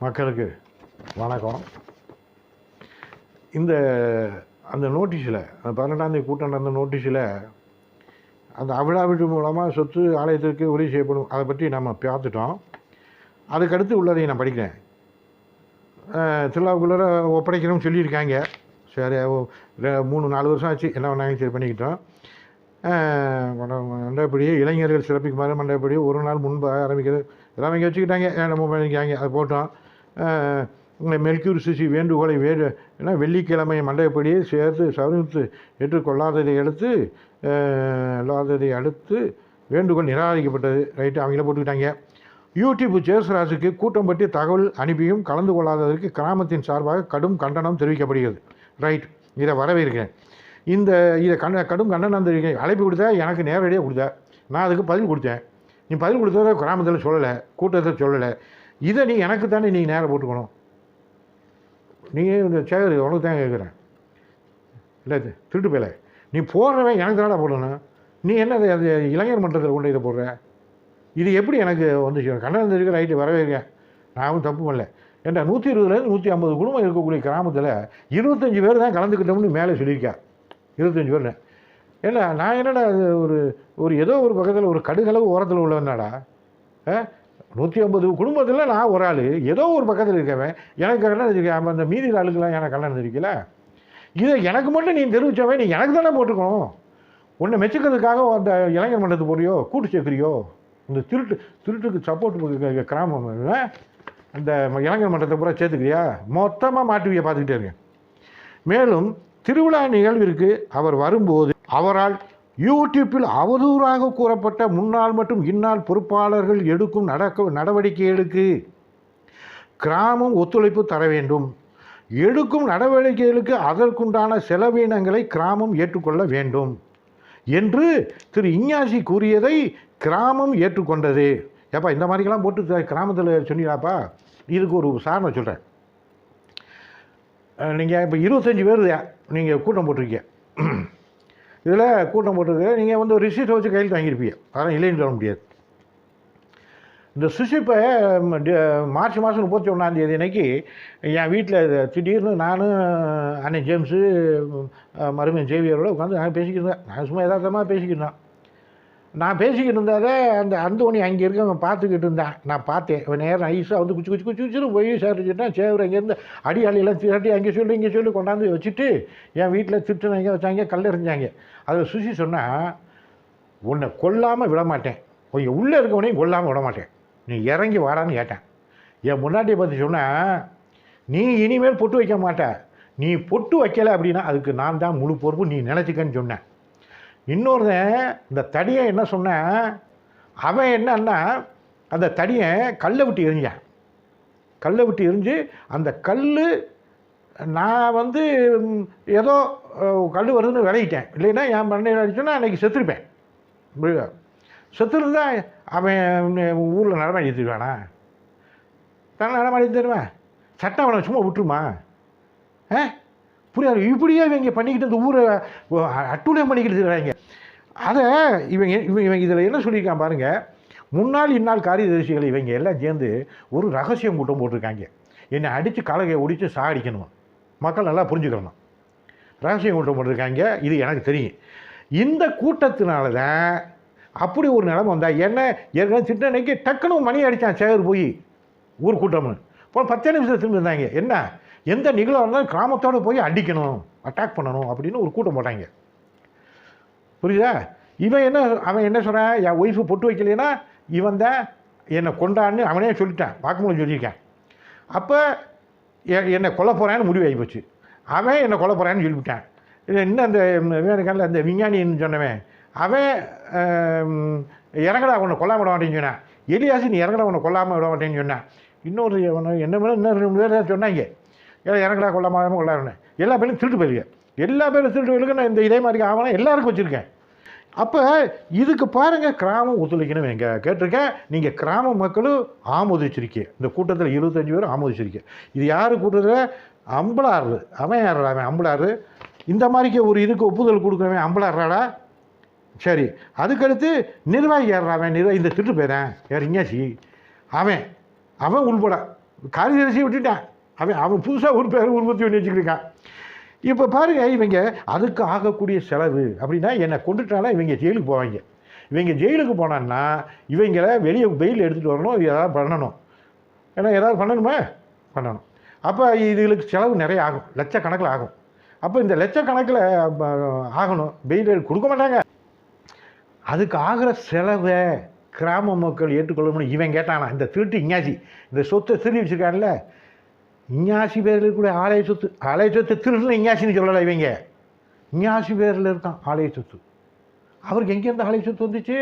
மக்களுக்கு வணக்கம். இந்த அந்த நோட்டீஸில் அந்த பன்னெண்டாந்தேதி கூட்டம் நடந்த நோட்டீஸில் அந்த அவிழாவிட்டு மூலமாக சொத்து ஆலயத்திற்கு உறுதி செய்யப்படும் அதை பற்றி நம்ம பார்த்துட்டோம். அதுக்கடுத்து உள்ளதை நான் படிக்கிறேன். அஹ், திருவிழாவுக்குள்ளே ஒப்படைக்கணும்னு சொல்லியிருக்காங்க. சரி ஓ- மூணு நாலு வருஷம் ஆச்சு என்ன பண்ணாங்க சரி பண்ணிக்கிட்டோம். மண்டபப்படியே இளைஞர்கள் சிறப்பிக்குமாறு மண்டபப்படியே ஒரு நாள் முன்பு ஆரம்பிக்கிறது. எல்லாம் இங்கே வச்சுக்கிட்டாங்க நம்ம பண்ணிக்காங்க அதை போட்டோம். உங்களை மெல்கியூர் சிசி வேண்டுகோளை வேறு ஏன்னா வெள்ளிக்கிழமை மண்டபப்படியே சேர்த்து சவரித்து ஏற்றுக்கொள்ளாததை அடுத்து இல்லாததை அடுத்து வேண்டுகோள் நிராகரிக்கப்பட்டது. ரைட்டு அவங்கள போட்டுக்கிட்டாங்க. யூடியூப் ஜேசுராஜுக்கு கூட்டம் பற்றி தகவல் அனுப்பியும் கலந்து கொள்ளாததற்கு கிராமத்தின் சார்பாக கடும் கண்டனம் தெரிவிக்கப்படுகிறது. ரைட் இதை வரவேற்கிறேன். இந்த இதை கண்ட கடும் கண்டனம் தெரிவிக்க அழைப்பு கொடுத்தா எனக்கு நேரடியாக கொடுத்தா நான் அதுக்கு பதில் கொடுத்தேன். நீ பதில் கொடுத்தத கிராமத்தில் சொல்லலை கூட்டத்தில் சொல்லலை. இதை நீ எனக்கு தானே நீங்கள் நேரம் போட்டுக்கணும். நீ இந்த சேகர் உனக்கு தான் கேட்குறேன் இல்லை திருட்டு போயில நீ போடுறவன் எனக்கு தானடா போடணும். நீ என்ன அது- இளைஞர் மன்றத்தில் கொண்டு இதை போடுற? இது எப்படி எனக்கு வந்துச்சு? கண்டனம் தெரிவிக்க ரைட்டு இருக்கேன் நான் தப்பு பண்ணல. ஏன்டா நூற்றி இருபதுலேருந்து நூற்றி ஐம்பது குடும்பம் இருக்கக்கூடிய கிராமத்தில் இருபத்தஞ்சி பேர் தான் கலந்துக்கிட்டோம்னு மேலே சொல்லியிருக்கா. இருபத்தஞ்சி பேர் ஏன்னா நான் என்னடா அது ஒரு ஒரு ஏதோ ஒரு பக்கத்தில் ஒரு கடுகளவு ஓரத்தில் உள்ளவனாடா நூற்றி ஐம்பது குடும்பத்தில் நான் ஒரு ஆள். ஏதோ ஒரு பக்கத்தில் இருக்கவன். எனக்கு கல்யாணம் இருக்கேன் அந்த மீதி ஆளுக்கெல்லாம் எனக்கு கல்யாணம் இருக்கல இதை எனக்கு மட்டும் நீ தெரிவித்தவன் நீ எனக்கு தானே போட்டுக்கணும். உன்னை மெச்சுக்கிறதுக்காக அந்த இளைஞர் மன்றத்து போறியோ கூட்டு சேர்க்குறியோ? இந்த திருட்டு திருட்டுக்கு சப்போர்ட் கிராமம் அந்த இளைஞர் மன்றத்தை பூரா சேர்த்துக்கிறியா? மொத்தமாக மாட்டுவியை பார்த்துக்கிட்டே இருக்கேன். மேலும் திருவிழா நிகழ்விற்கு அவர் வரும்போது அவரால் யூடியூப்பில் அவதூறாக கூறப்பட்ட முன்னாள் மற்றும் இந்நாள் பொறுப்பாளர்கள் எடுக்கும் நடக்க நடவடிக்கைகளுக்கு கிராமம் ஒத்துழைப்பு தர வேண்டும். எடுக்கும் நடவடிக்கைகளுக்கு அதற்குண்டான செலவினங்களை கிராமம் ஏற்றுக்கொள்ள வேண்டும் என்று திரு இஞ்ஞாசி கூறியதை கிராமம் ஏற்றுக்கொண்டது. ஏப்பா இந்த மாதிரிக்கெல்லாம் போட்டு கிராமத்தில் சொன்னீங்களாப்பா இதுக்கு ஒரு சாரணம் சொல்கிறேன் நீங்கள் இப்போ இருபத்தஞ்சி பேர் நீங்கள் கூட்டம் போட்டிருக்கீங்க. இதில் கூட்டம் போட்டிருக்கு நீங்கள் வந்து ஒரு ரிசீட்டை வச்சு கையில் வாங்கியிருப்பீங்க அதெல்லாம் இல்லைன்னு சொல்ல முடியாது. இந்த சுஷிப்பை மார்ச் மாதம் முப்பத்தி ஒன்றாந்தேதி அன்னைக்கு என் வீட்டில் திடீர்னு நானும் அண்ணன் ஜேம்ஸு மருமன் ஜேவியரோட உட்காந்து நான் பேசிக்கிட்டு இருந்தேன் நான் சும்மா யதார்த்தமாக பேசிக்கிட்டு இருந்தேன் நான் பேசிக்கிட்டு இருந்ததே அந்த அந்தோணி அங்கே இருக்க அவன் பார்த்துக்கிட்டு இருந்தான். நான் பார்த்தேன். அவன் நேரம் ஐஸாக வந்து குச்சி குச்சி குச்சி குச்சின்னு போய் சேர்த்துக்கிட்டான் சேவர் அங்கேருந்து அடி அடியெல்லாம் திரட்டி அங்கே சொல்லி இங்கே சொல்லி கொண்டாந்து வச்சுட்டு என் வீட்டில் திட்டுனாங்க வச்சாங்க கல்லெறிஞ்சாங்க அதில் சுசி சொன்னால் உன்னை கொல்லாமல் விட மாட்டேன் கொஞ்சம் உள்ளே இருக்கவனையும் கொல்லாமல் விட மாட்டேன் நீ இறங்கி வாடான்னு கேட்டேன். என் முன்னாடியை பற்றி சொன்னால் நீ இனிமேல் பொட்டு வைக்க மாட்டே. நீ பொட்டு வைக்கலை அப்படின்னா அதுக்கு நான் தான் முழு பொறுப்பு நீ நினச்சிக்கன்னு சொன்னேன். இன்னொருத்தன் இந்த தடியை என்ன சொன்னேன் அவன் என்னன்னா அந்த தடியை கல்லை விட்டு எரிஞ்சான் கல்லை விட்டு எரிஞ்சு அந்த கல் நான் வந்து ஏதோ கல் வருதுன்னு விளையிட்டேன். இல்லைன்னா என் மண்டையில் அடிச்சோன்னா அன்றைக்கி செத்துருப்பேன். செத்துருந்தா அவன் ஊரில் நடமாடி தருவானா தானே நடமாடி தருவேன் சட்டம் அவனை சும்மா விட்டுருமா? ஆ? புரியாது. இப்படியே இவங்க பண்ணிக்கிட்டு இந்த ஊரை அட்டூழியம் பண்ணிக்கிட்டு இருக்கிறாங்க. அதை இவங்க இவங்க இவங்க இதில் என்ன சொல்லியிருக்கான் பாருங்கள் முன்னாள் இந்நாள் காரியதரிசிகள் இவங்க எல்லாம் சேர்ந்து ஒரு ரகசியம் கூட்டம் போட்டிருக்காங்க. என்னை அடித்து கலகை ஒடித்து சாகடிக்கணும்? மக்கள் நல்லா புரிஞ்சுக்கணும். ரகசியம் கூட்டம் போட்டிருக்காங்க. இது எனக்கு தெரியும். இந்த கூட்டத்தினால தான் அப்படி ஒரு நிலைமை வந்தால் என்ன? ஏற்கனவே திட்டனைக்கு டக்குன்னு மணி அடித்தான் சேகர் போய். ஊர் கூட்டம்னு. இப்போ பத்தே நிமிஷத்தில் திரும்பி இருந்தாங்க என்ன? எந்த நிகழ்வாக இருந்தாலும் கிராமத்தோடு போய் அடிக்கணும் அட்டாக் பண்ணணும் அப்படின்னு ஒரு கூட்டம் போட்டாங்க. புரியுதா? இவன் என்ன அவன் என்ன சொல்கிறான் என் ஒய்ஃபு பொட்டு வைக்கலைன்னா இவன் தான் என்னை கொண்டான்னு அவனே சொல்லிட்டான். வாக்குமூலம் சொல்லியிருக்கேன். அப்போ என்னை கொல்ல போகிறான்னு முடிவாகி போச்சு. அவன் என்னை கொல்ல போகிறான்னு சொல்லிவிட்டான். இன்னும் அந்த வேணுக்கால அந்த விஞ்ஞானின்னு சொன்னவன் அவன் இறங்கடா உன்னை கொல்லாம விட மாட்டேன்னு சொன்னான். எலியாசி நீ இறங்கடா உன்னை கொல்லாமல் விட மாட்டேன்னு சொன்னான். இன்னொரு என்ன மேலே இன்னொரு ரெண்டு பேர் சொன்னாங்க. ஏன் இறங்கடா கொள்ளாமல் கொள்ளாருன்னு எல்லா பேரும் திருட்டு போயிருக்க எல்லா பேரும் திருட்டு போயிருக்கு நான் இந்த இதே மாதிரி ஆவணம் எல்லாருக்கும் வச்சுருக்கேன். அப்போ இதுக்கு பாருங்கள் கிராமம் ஒத்துழைக்கணும் எங்க கேட்டிருக்கேன் நீங்கள் கிராம மக்களும் ஆமோதிச்சிருக்கீங்க. இந்த கூட்டத்தில் இருபத்தஞ்சி பேரும் ஆமோதிச்சிருக்கீங்க. இது யார் கூட்டத்தில்? அம்பலாறு. அவன் யார் அவன் அம்பளாறு இந்த மாதிரிக்கு ஒரு இதுக்கு ஒப்புதல் கொடுக்குறவன் அம்பளாடுறாடா சரி அதுக்கடுத்து நிர்வாகி யார் நிர்வாகி இந்த திட்டு போயிறேன் யார்? இங்காசி அவன். அவன் உள்பட. காரிதரிசியை விட்டுட்டான். அவன் அவன் புதுசாக ஒரு பேர் உற்பத்தி பண்ணி வச்சுக்கிருக்கான் இப்போ பாருங்க இவங்க அதுக்கு ஆகக்கூடிய செலவு அப்படின்னா என்னை கொண்டுட்டாலும் இவங்க ஜெயிலுக்கு போவாங்க. இவங்க ஜெயிலுக்கு போனான்னா இவங்களை வெளியே பெயில் எடுத்துகிட்டு வரணும் ஏதாவது பண்ணணும். ஏன்னா ஏதாவது பண்ணணுமா? பண்ணணும். அப்போ இதுகளுக்கு செலவு நிறைய ஆகும். லட்சக்கணக்கில் ஆகும். அப்போ இந்த லட்சக்கணக்கில் ஆகணும். பெயில் கொடுக்க மாட்டாங்க. அதுக்கு ஆகிற செலவை கிராம மக்கள் ஏற்றுக்கொள்ளணும்னு இவன் கேட்டானா இந்த திருட்டு இங்காசி இந்த சொத்தை திருடி வச்சுருக்கான்ல இஞ்ஞாசி பேரில் இருக்கக்கூடிய ஆலய சொத்து ஆலய சொத்து திருடுன இஞ்ஞாசின்னு சொல்லலை இவங்க? இஞ்ஞாசி பேரில் இருக்கான் ஆலய சொத்து. அவருக்கு எங்கேருந்து ஆலய சொத்து வந்துச்சு?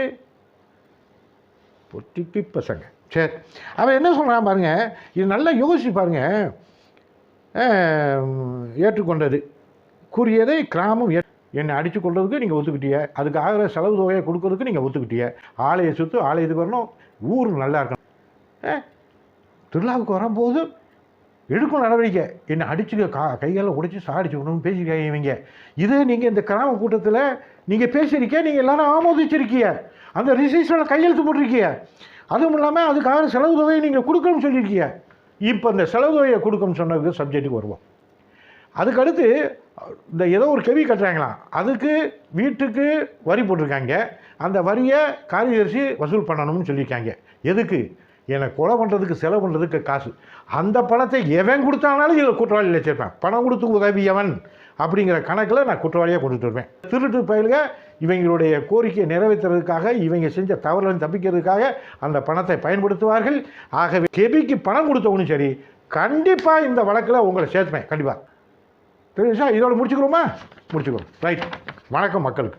பொட்டிக்கு பசங்க. சரி அவன் என்ன சொல்கிறான் பாருங்கள் இது நல்லா யோசிச்சு பாருங்க. ஏற்றுக்கொண்டது. கூறியதை கிராமம் என்னை அடித்து கொள்றதுக்கு நீங்கள் ஒத்துக்கிட்டிய அதுக்கு ஆகிற செலவு தொகையை கொடுக்கறதுக்கு நீங்கள் ஒத்துக்கிட்டிய ஆலய சொத்து ஆலயத்துக்கு வரணும். ஊர் நல்லா இருக்கணும். ஆ, திருவிழாவுக்கு வரும்போது எடுக்கும் நடவடிக்கை. என்னை அடிச்சு கா கைகால உடைச்சி சாடிச்சு விடணும்னு பேசியிருக்காங்க இவங்க. இதே நீங்கள் இந்த கிராம கூட்டத்தில் நீங்கள் பேசியிருக்கீங்க நீங்கள் எல்லாரும் ஆமோதிச்சிருக்கீங்க. அந்த ரிசீஸில் கையெழுத்து போட்டிருக்கீங்க. அதுவும் இல்லாமல் அதுக்காக செலவு தொகையை நீங்கள் கொடுக்கணும்னு சொல்லியிருக்கீங்க. இப்போ இந்த செலவு தொகையை கொடுக்கணும்னு சொன்னதுக்கு சப்ஜெக்ட்டுக்கு வருவோம். அதுக்கடுத்து இந்த ஏதோ ஒரு கெவி கட்டுறாங்களாம். அதுக்கு வீட்டுக்கு வரி போட்டிருக்காங்க. அந்த வரியை காரியதரிசி வசூல் பண்ணணும்னு சொல்லியிருக்காங்க. எதுக்கு? என்னை கொலை பண்ணுறதுக்கு செலவு பண்ணுறதுக்கு காசு. அந்த பணத்தை எவன் கொடுத்தானாலும் இதில் குற்றவாளியில் வச்சிருப்பேன் பணம் கொடுத்து உதவியவன் அப்படிங்கிற கணக்கில் நான் குற்றவாளியாக கொண்டுட்டு வருவேன் திருட்டு பயலுக இவங்களுடைய கோரிக்கையை நிறைவேற்றுறதுக்காக இவங்க செஞ்ச தவறுలను தப்பிக்கிறதுக்காக அந்த பணத்தை பயன்படுத்துவார்கள். ஆகவே கெபிக்கு பணம் கொடுத்தவனும் சரி கண்டிப்பாக இந்த வழக்கில் உங்களை சேர்த்துப்பேன். கண்டிப்பாக தெரியுதா? இதோட முடிச்சுக்கிறோமா? முடிச்சுக்கிறோம். ரைட். வணக்கம் மக்களுக்கு.